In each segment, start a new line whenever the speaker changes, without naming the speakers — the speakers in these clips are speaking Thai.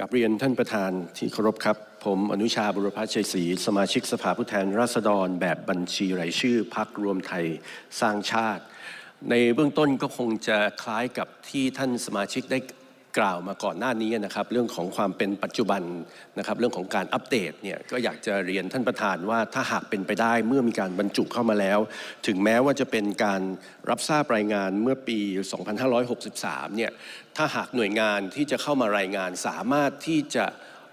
กับเรียนท่านประธานที่เคารพครับ ผมอนุชาบุรพชชัยศรีสมาชิกสภาผู้แทนราษฎร แบบบัญชีรายชื่อพักรวมไทยสร้างชาติ ในเบื้องต้นก็คงจะคล้ายกับที่ท่านสมาชิกได้ กล่าวมาก่อนหน้านี้นะครับ เรื่องของความเป็นปัจจุบันนะครับ เรื่องของการอัปเดตเนี่ยก็อยากจะเรียนท่านประธานว่าถ้าหากเป็นไปได้เมื่อมีการบรรจุเข้ามาแล้ว ถึงแม้ว่าจะเป็นการรับทราบรายงานเมื่อปี 2563 เนี่ยถ้าหากหน่วยงานที่จะเข้ามารายงานสามารถที่จะ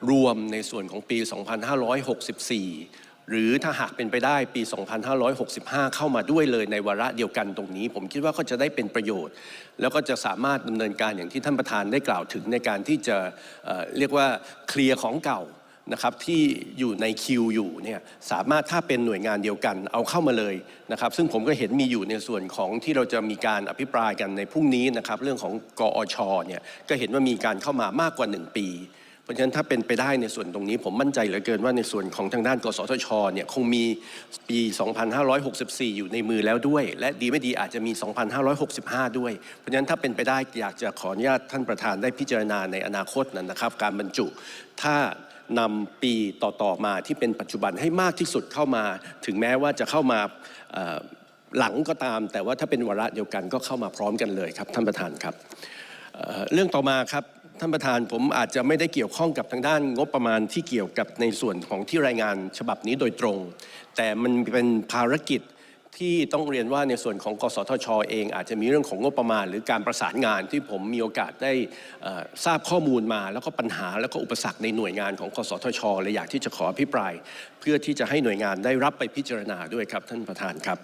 รวมในส่วนของปี 2564 หรือถ้าหากเป็นไปได้ปี 2565 เข้ามาด้วยเลยในวาระเดียวกันตรงนี้ ผมคิดว่าก็จะได้เป็นประโยชน์ แล้วก็จะสามารถดำเนินการอย่างที่ท่านประธานได้กล่าวถึงในการที่จะเเรียกว่าเคลียร์ของเก่านะครับที่อยู่ในคิวอยู่เนี่ยสามารถถ้าเป็นหน่วยงานเดียวกันเอาเข้ามาเลยนะครับ ซึ่งผมก็เห็นมีอยู่ในส่วนของที่เราจะมีการอภิปรายกันในพรุ่งนี้นะครับ เรื่องของกอชเนี่ยก็เห็นว่ามีการเข้ามามากกว่า 1 ปี เพราะฉะนั้นถ้าเป็นไปได้ในส่วนตรงนี้ ผมมั่นใจเหลือเกินว่าในส่วนของทางด้าน กสทชเนี่ยคงมีปี 2564 อยู่ในมือแล้วด้วย และดีไม่ดีอาจจะมี 2565 ด้วย เพราะฉะนั้นถ้าเป็นไปได้อยากจะขออนุญาตท่านประธานได้พิจารณาในอนาคตนั้นนะครับ การบรรจุถ้านำปีต่อๆมาที่เป็นปัจจุบันให้มากที่สุดเข้ามา ถึงแม้ว่าจะเข้ามาหลังก็ตาม แต่ว่าถ้าเป็นวาระเดียวกันก็เข้ามาพร้อมกันเลยครับท่านประธานครับเรื่องต่อมาครับ ท่านประธานผมอาจจะไม่ได้เกี่ยวข้องกับทางด้านงบประมาณที่เกี่ยวกับในส่วนของที่รายงานฉบับนี้โดยตรง แต่มันเป็นภารกิจที่ต้องเรียนว่าในส่วนของกสทชเอง อาจจะมีเรื่องของงบประมาณ หรือการประสานงานที่ผมมีโอกาสได้ทราบข้อมูลมา แล้วก็ปัญหาแล้วก็อุปสรรคในหน่วยงานของกสทชเลยอยากที่จะขออภิปราย เพื่อที่จะให้หน่วยงานได้รับไปพิจารณาด้วยครับท่านประธานครับ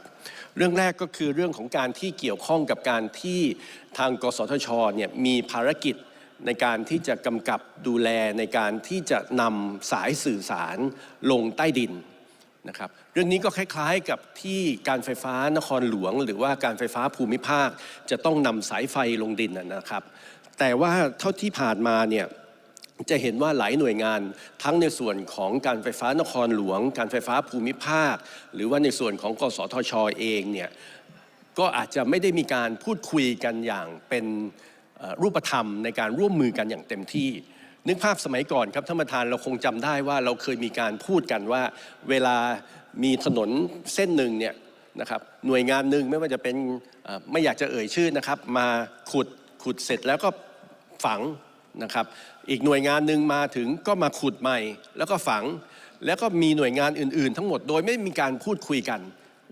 เรื่องแรกก็คือเรื่องของการที่เกี่ยวข้องกับการที่ทางกสทชเนี่ยมีภารกิจ ในการที่จะกำกับดูแลในการที่จะนำสายสื่อสารลงใต้ดินนะครับเรื่องนี้ก็คล้ายๆกับที่การไฟฟ้านครหลวง หรือว่าการไฟฟ้าภูมิภาค จะต้องนำสายไฟลงดินนะครับ แต่ว่าเท่าที่ผ่านมาเนี่ยจะเห็นว่าหลายหน่วยงานทั้งในส่วนของการไฟฟ้านครหลวง การไฟฟ้าภูมิภาค หรือว่าในส่วนของกสทชเองเนี่ยก็อาจจะไม่ได้มีการพูดคุยกันอย่างเป็น รูปธรรมในการร่วมมือกันอย่างเต็มที่ นึกภาพสมัยก่อนครับท่านประธานเราคงจำได้ว่าเราเคยมีการพูดกันว่า เวลามีถนนเส้นหนึ่งเนี่ยนะครับหน่วยงานหนึ่งไม่ว่าจะเป็นไม่อยากจะเอ่ยชื่อนะครับ มาขุดขุดเสร็จแล้วก็ฝังนะครับ อีกหน่วยงานหนึ่งมาถึงก็มาขุดใหม่ แล้วก็ฝังแล้วก็มีหน่วยงานอื่น ๆ ทั้งหมดโดยไม่มีการพูดคุยกัน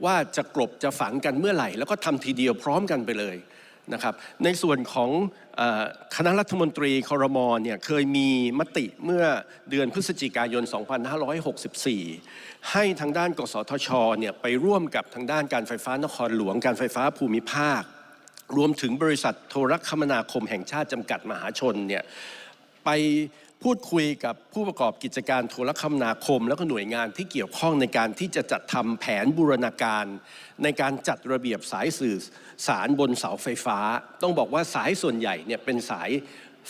ว่าจะกลบจะฝังกันเมื่อไหร่ แล้วก็ทำทีเดียวพร้อมกันไปเลย นะครับในส่วนของคณะรัฐมนตรีคอรมอเนี่ยเคยมีมติเมื่อเดือนพฤศจิกายน 2564 ให้ทางด้านกสทชเนี่ยไปร่วมกับทางด้านการไฟฟ้านครหลวงการไฟฟ้าภูมิภาค รวมถึงบริษัทโทรคมนาคมแห่งชาติจำกัดมหาชนเนี่ย ไปพูดคุยกับผู้ประกอบกิจการโทรคมนาคม แล้วก็หน่วยงานที่เกี่ยวข้องในการที่จะจัดทำแผนบูรณาการ ในการจัดระเบียบสายสื่อสารบนเสาไฟฟ้า ต้องบอกว่าสายส่วนใหญ่เนี่ยเป็นสาย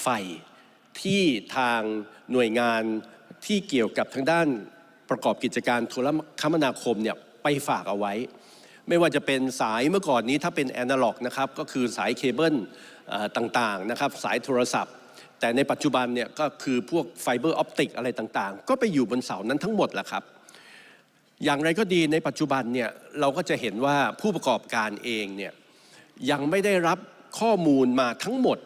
ไฟที่ทางหน่วยงานที่เกี่ยวกับทางด้านประกอบกิจการโทรคมนาคมเนี่ยไปฝากเอาไว้ ไม่ว่าจะเป็นสายเมื่อก่อนนี้ถ้าเป็นแอนะล็อกนะครับก็คือสายเคเบิลต่างๆนะครับสายโทรศัพท์ แต่ในปัจจุบันเนี่ยก็คือพวกไฟเบอร์ออปติกอะไรต่างๆ ก็ไปอยู่บนเสานั้นทั้งหมดแหละครับ อย่างไรก็ดีในปัจจุบันเนี่ยเราก็จะเห็นว่าผู้ประกอบการเองเนี่ยยังไม่ได้รับข้อมูลมาทั้งหมด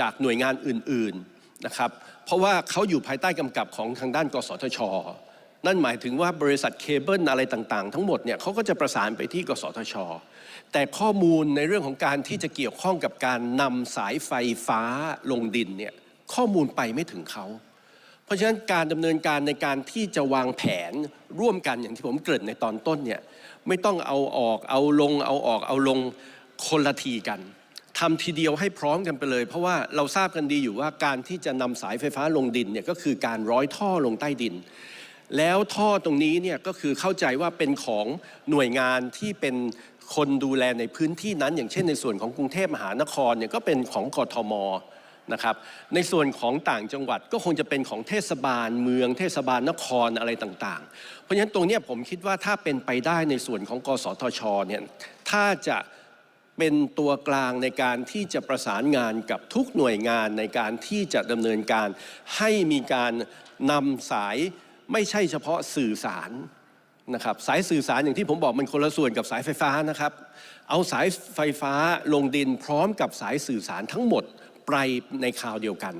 จากหน่วยงานอื่นๆนะครับ เพราะว่าเขาอยู่ภายใต้กำกับของทางด้านกสทช นั่นหมายถึงว่าบริษัทเคเบิลอะไรต่างๆ ทั้งหมดเนี่ยเขาก็จะประสานไปที่กสทช แต่ข้อมูลในเรื่องของการที่จะเกี่ยวข้องกับการนำสายไฟฟ้าลงดินเนี่ย ข้อมูลไปไม่ถึงเขาเพราะฉะนั้นการดำเนินการในการที่จะวางแผนร่วมกันอย่างที่ผมเกริ่นในตอนต้นเนี่ยไม่ต้องเอาออกเอาลงเอาออกเอาลงคนละทีกันทำทีเดียวให้พร้อมกันไปเลย เพราะว่าเราทราบกันดีอยู่ว่าการที่จะนำสายไฟฟ้าลงดินเนี่ยก็คือการร้อยท่อลงใต้ดิน แล้วท่อตรงนี้เนี่ยก็คือเข้าใจว่าเป็นของหน่วยงานที่เป็นคนดูแลในพื้นที่นั้น อย่างเช่นในส่วนของกรุงเทพมหานครเนี่ยก็เป็นของกทม นะครับในส่วนของต่างจังหวัดก็คงจะเป็นของเทศบาลเมืองเทศบาลนครอะไรต่างๆ เพราะฉะนั้นตรงนี้ผมคิดว่าถ้าเป็นไปได้ในส่วนของกสทชเนี่ยถ้าจะเป็นตัวกลางในการที่จะประสานงานกับทุกหน่วยงานในการที่จะดำเนินการให้มีการนำสายไม่ใช่เฉพาะสื่อสารนะครับสายสื่อสารอย่างที่ผมบอกมันคนละส่วนกับสายไฟฟ้านะครับ เอาสายไฟฟ้าลงดินพร้อมกับสายสื่อสารทั้งหมด ไปในคราวเดียวกัน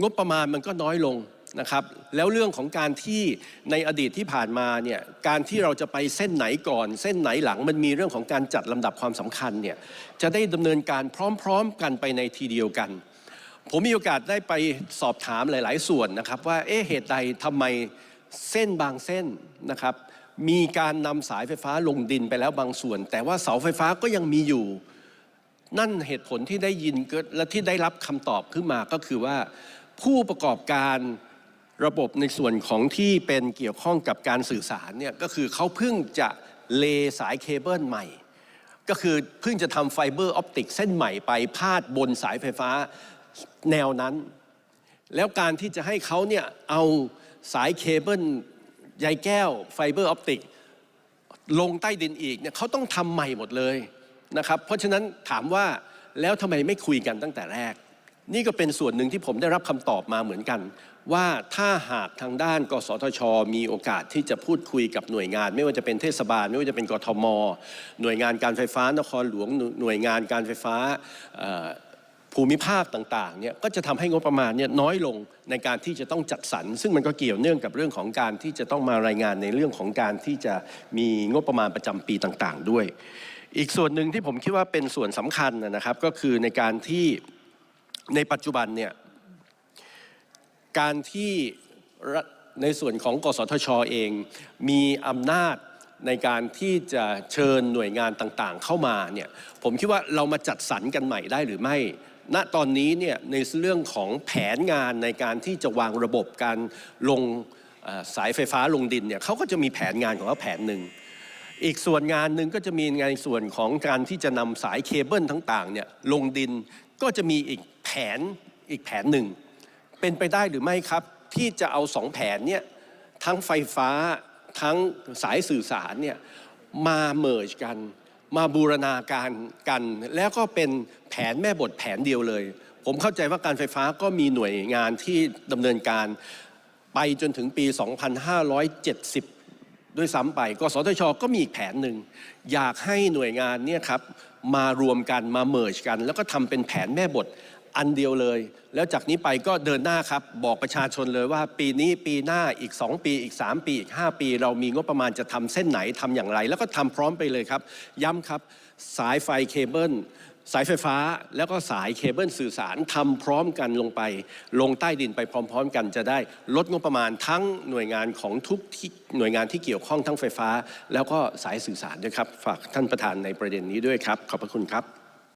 งบประมาณมันก็น้อยลงนะครับ แล้วเรื่องของการที่ในอดีตที่ผ่านมาเนี่ยการที่เราจะไปเส้นไหนก่อน เส้นไหนหลังมันมีเรื่องของการจัดลำดับความสำคัญเนี่ยจะได้ดำเนินการพร้อมๆกันไปในทีเดียวกัน ผมมีโอกาสได้ไปสอบถามหลาย ๆ ส่วนนะครับ ว่าเอ๊ะเหตุใดทำไมเส้นบางเส้นนะครับ มีการนำสายไฟฟ้าลงดินไปแล้วบางส่วน แต่ว่าเสาไฟฟ้าก็ยังมีอยู่ นั่นเหตุผลที่ได้ยินและที่ได้รับคำตอบขึ้นมาก็คือว่า ผู้ประกอบการระบบในส่วนของที่เป็นเกี่ยวข้องกับการสื่อสารเนี่ยก็คือเขาเพิ่งจะเลสายเคเบิลใหม่ ก็คือเพิ่งจะทำไฟเบอร์ออปติกเส้นใหม่ไปพาดบนสายไฟฟ้าแนวนั้น แล้วการที่จะให้เขาเนี่ยเอาสายเคเบิลใยแก้วไฟเบอร์ออปติกลงใต้ดินอีกเนี่ยเขาต้องทำใหม่หมดเลย นะครับเพราะฉะนั้นถามว่าแล้วทำไมไม่คุยกันตั้งแต่แรก นี่ก็เป็นส่วนหนึ่งที่ผมได้รับคำตอบมาเหมือนกัน ว่าถ้าหากทางด้านกสทช มีโอกาสที่จะพูดคุยกับหน่วยงาน ไม่ว่าจะเป็นเทศบาล ไม่ว่าจะเป็นกทม หน่วยงานการไฟฟ้านครหลวงหน่วยงานการไฟฟ้าภูมิภาคต่างๆเนี่ยก็จะทำให้งบประมาณเนี่ยน้อยลงในการที่จะต้องจัดสรร ซึ่งมันก็เกี่ยวเนื่องกับเรื่องของการที่จะต้องมารายงานในเรื่องของการที่จะมีงบประมาณประจำปีต่างๆ ด้วย อีกส่วนหนึ่งที่ผมคิดว่าเป็นส่วนสำคัญนะครับ ก็คือในการที่ในปัจจุบันเนี่ยการที่ในส่วนของกสทชเอง มีอำนาจในการที่จะเชิญหน่วยงานต่างๆ เข้ามาเนี่ยผมคิดว่าเรามาจัดสรรกันใหม่ได้หรือไม่ ณตอนนี้เนี่ยในเรื่องของแผนงานในการที่จะวางระบบการลงสายไฟฟ้าลงดินเนี่ยเขาก็จะมีแผนงานของเขาแผนหนึ่ง อีกส่วนงานหนึ่งก็จะมีในส่วนของการที่จะนำสายเคเบิลต่างๆเนี่ยลงดินก็จะมีอีกแผนอีกแผนหนึ่ง เป็นไปได้หรือไม่ครับ ที่จะเอาสองแผนเนี่ยทั้งไฟฟ้าทั้งสายสื่อสารเนี่ยมาเมิร์จกัน มาบูรณาการกัน แล้วก็เป็นแผนแม่บทแผนเดียวเลย ผมเข้าใจว่าการไฟฟ้าก็มีหน่วยงานที่ดำเนินการไปจนถึงปี 2570 ด้วยซ้ำไปกสทชก็มีอีกแผนหนึ่งอยากให้หน่วยงานเนี่ยครับมารวมกันมาเมิร์จกัน แล้วก็ทำเป็นแผนแม่บทอันเดียวเลย แล้วจากนี้ไปก็เดินหน้าครับบอกประชาชนเลยว่าปีนี้ปีหน้าอีก 2 ปีอีก 3 ปีอีก 5 ปี เรามีงบประมาณจะทำเส้นไหนทำอย่างไร แล้วก็ทำพร้อมไปเลยครับ ย้ำครับสายไฟเคเบิล สายไฟฟ้าแล้วก็สายเคเบิลสื่อสารทำพร้อมกันลงไป ลงใต้ดินไปพร้อม ๆ กันจะได้ลดงบประมาณทั้งหน่วยงานของทุกที่หน่วยงานที่เกี่ยวข้องทั้งไฟฟ้า แล้วก็สายสื่อสารด้วยครับ ฝากท่านประธานในประเด็นนี้ด้วยครับ ขอบพระคุณครับ